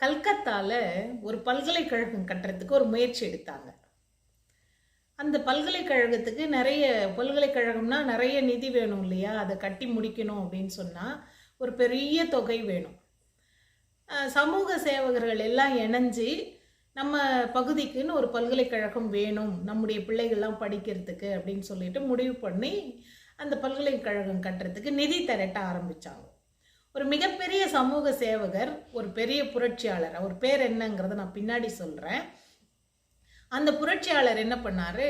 கல்கத்தாவில் ஒரு பல்கலைக்கழகம் கட்டுறதுக்கு ஒரு முயற்சி எடுத்தாங்க. அந்த பல்கலைக்கழகத்துக்கு நிறைய பல்கலைக்கழகம்னா நிறைய நிதி வேணும் இல்லையா? அதை கட்டி முடிக்கணும் அப்படின்னு சொன்னால் ஒரு பெரிய தொகை வேணும். சமூக சேவகர்கள் எல்லாம் இணைஞ்சு நம்ம பகுதிக்குன்னு ஒரு பல்கலைக்கழகம் வேணும் நம்முடைய பிள்ளைகள்லாம் படிக்கிறதுக்கு அப்படின்னு சொல்லிட்டு முடிவு பண்ணி அந்த பல்கலைக்கழகம் கட்டுறதுக்கு நிதி திரட்ட ஆரம்பித்தாங்க ஒரு மிகப்பெரிய சமூக சேவகர் ஒரு பெரிய புரட்சியாளர். அவர் பேர் என்னங்கிறத நான் பின்னாடி சொல்கிறேன் அந்த புரட்சியாளர் என்ன பண்ணார்?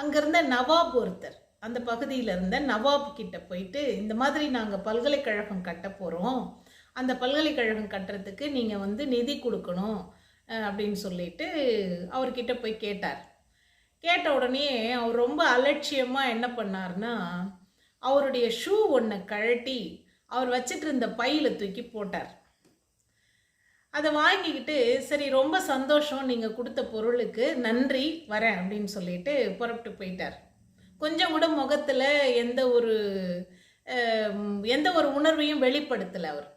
அங்கேருந்த நவாப் ஒருத்தர் அந்த பகுதியில் இருந்த நவாப் கிட்ட போயிட்டு இந்த மாதிரி நாங்கள் பல்கலைக்கழகம் கட்ட போகிறோம் அந்த பல்கலைக்கழகம் கட்டுறதுக்கு நீங்கள் வந்து நிதி கொடுக்கணும் அப்படின்னு சொல்லிட்டு அவர்கிட்ட போய் கேட்டார். கேட்ட உடனே அவர் ரொம்ப அலட்சியமாக என்ன பண்ணார்னா அவருடைய ஷூ ஒன்றை கழட்டி அவர் வச்சிட்டு இருந்த பையில் தூக்கி போட்டார். அதை வாங்கிக்கிட்டு சரி ரொம்ப சந்தோஷம் நீங்கள் கொடுத்த பொருளுக்கு நன்றி வரேன் அப்படின்னு சொல்லிட்டு புறப்பட்டு போயிட்டார். கொஞ்சம் கூட முகத்தில் எந்த ஒரு எந்த ஒரு உணர்வையும் வெளிப்படுத்தலை அவர்.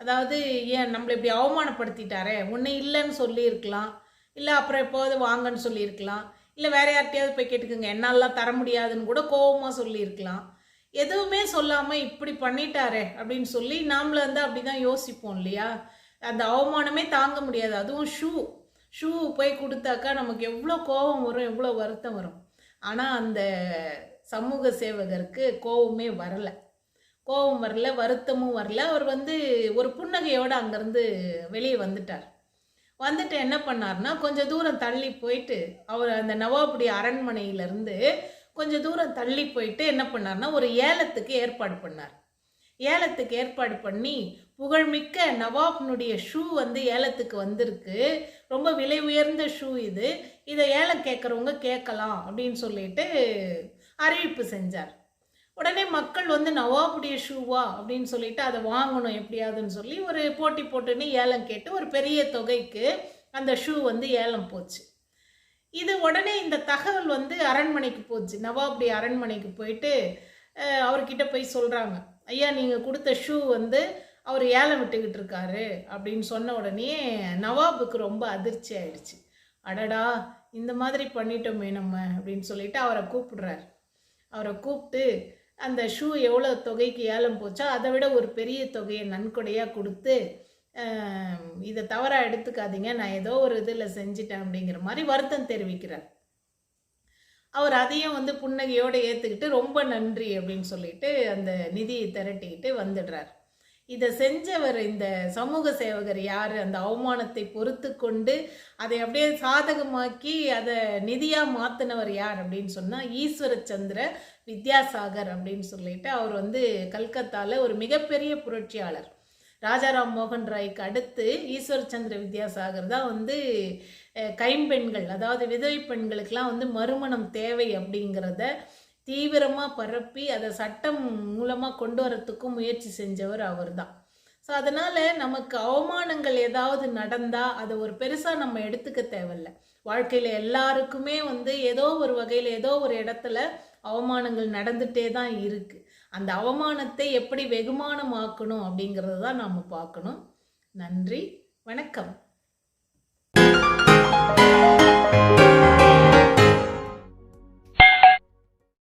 அதாவது ஏன் நம்மளை இப்படி அவமானப்படுத்திட்டாரே? ஒன்று இல்லைன்னு சொல்லியிருக்கலாம். இல்லை அப்புறம் எப்போது வாங்கன்னு சொல்லியிருக்கலாம். இல்லை வேற யார்கிட்டயாவது போய் கேட்டுக்கோங்க. என்னாலாம் தர முடியாதுன்னு கூட கோவமாக சொல்லியிருக்கலாம். எதுவுமே சொல்லாமல் இப்படி பண்ணிட்டாரே அப்படின்னு சொல்லி நாமள வந்து அப்படி தான் யோசிப்போம் இல்லையா? அந்த அவமானமே தாங்க முடியாது. அதுவும் ஷூ. ஷூ போய் கொடுத்தாக்கா நமக்கு எவ்வளோ கோபம் வரும் எவ்வளோ வருத்தம் வரும். ஆனால் அந்த சமூக சேவகருக்கு கோபமே வரலை. கோபம் வரல வருத்தமும் வரல. அவர் வந்து ஒரு புன்னகையோடு அங்கேருந்து வெளியே வந்துட்டார். வந்துட்டு என்ன பண்ணார்னா கொஞ்சம் தூரம் தள்ளி போயிட்டு அவர் அந்த நவாபுடி அரண்மனையிலேருந்து கொஞ்சம் தூரம் தள்ளி போயிட்டு என்ன பண்ணார்னா ஒரு ஏலத்துக்கு ஏற்பாடு பண்ணார். ஏலத்துக்கு ஏற்பாடு பண்ணி புகழ்மிக்க நவாப்னுடைய ஷூ வந்து ஏலத்துக்கு வந்திருக்கு. ரொம்ப விலை உயர்ந்த ஷூ இது. இதை ஏலம் கேட்குறவங்க கேட்கலாம் அப்படின்னு சொல்லிட்டு அறிவிப்பு செஞ்சார். உடனே மக்கள் வந்து நவாபுடைய ஷூவா அப்படின்னு சொல்லிட்டு அதை வாங்கணும் எப்படியாதுன்னு சொல்லி ஒரு போட்டி போட்டுன்னு ஏலம் கேட்டு ஒரு பெரிய தொகைக்கு அந்த ஷூ வந்து ஏலம் போச்சு. இது உடனே இந்த தகவல் வந்து அரண்மனைக்கு போச்சு. நவாபுடைய அரண்மனைக்கு போயிட்டு அவர்கிட்ட போய் சொல்கிறாங்க ஐயா நீங்கள் கொடுத்த ஷூ வந்து அவர் ஏலம் விட்டுக்கிட்டு இருக்காரு அப்படின்னு சொன்ன உடனே நவாபுக்கு ரொம்ப அதிர்ச்சி ஆயிடுச்சு. அடடா இந்த மாதிரி பண்ணிட்டோமே நம்ம அப்படின்னு சொல்லிட்டு அவரை கூப்பிடுறாரு. அவரை கூப்பிட்டு அந்த ஷூ எவ்வளோ தொகைக்கு ஏலம் போச்சோ அதை விட ஒரு பெரிய தொகையை நன்கொடையாக கொடுத்து இதை தவறாக எடுத்துக்காதீங்க. நான் ஏதோ ஒரு இதில் செஞ்சிட்டேன் அப்படிங்கிற மாதிரி வருத்தம் தெரிவிக்கிறார். அவர் அதையும் வந்து புன்னகையோடு ஏற்றுக்கிட்டு ரொம்ப நன்றி அப்படின்னு சொல்லிட்டு அந்த நிதியை திரட்டிக்கிட்டு வந்துடுறார். இதை செஞ்சவர் இந்த சமூக சேவகர் யார்? அந்த அவமானத்தை பொறுத்து கொண்டு அதை அப்படியே சாதகமாக்கி அதை நிதியாக மாற்றினவர் யார் அப்படின்னு சொன்னால் ஈஸ்வரச்சந்திர வித்யாசாகர் அப்படின்னு சொல்லிட்டு அவர் வந்து கல்கத்தாவில் ஒரு மிகப்பெரிய புரட்சியாளர். ராஜாராம் மோகன் ராய்க்கு அடுத்து ஈஸ்வர் சந்திர வித்யாசாகர் தான் வந்து கைம்பெண்கள் அதாவது விதவை பெண்களுக்கெல்லாம் வந்து மறுமணம் தேவை அப்படிங்கிறத தீவிரமாக பரப்பி அதை சட்டம் மூலமாக கொண்டு வரத்துக்கும் முயற்சி செஞ்சவர் அவர் தான் ஸோ அதனால் நமக்கு அவமானங்கள் ஏதாவது நடந்தால் அதை ஒரு பெருசாக நம்ம எடுத்துக்க தேவையில்ல. வாழ்க்கையில் எல்லாருக்குமே வந்து ஏதோ ஒரு வகையில் ஏதோ ஒரு இடத்துல அவமானங்கள் நடந்துகிட்டே தான் இருக்குது அந்த அவமானத்தை எப்படி வெகுமானமாக்கணும் அப்படிங்கிறத தான் நாம் பார்க்கணும். நன்றி. வணக்கம்.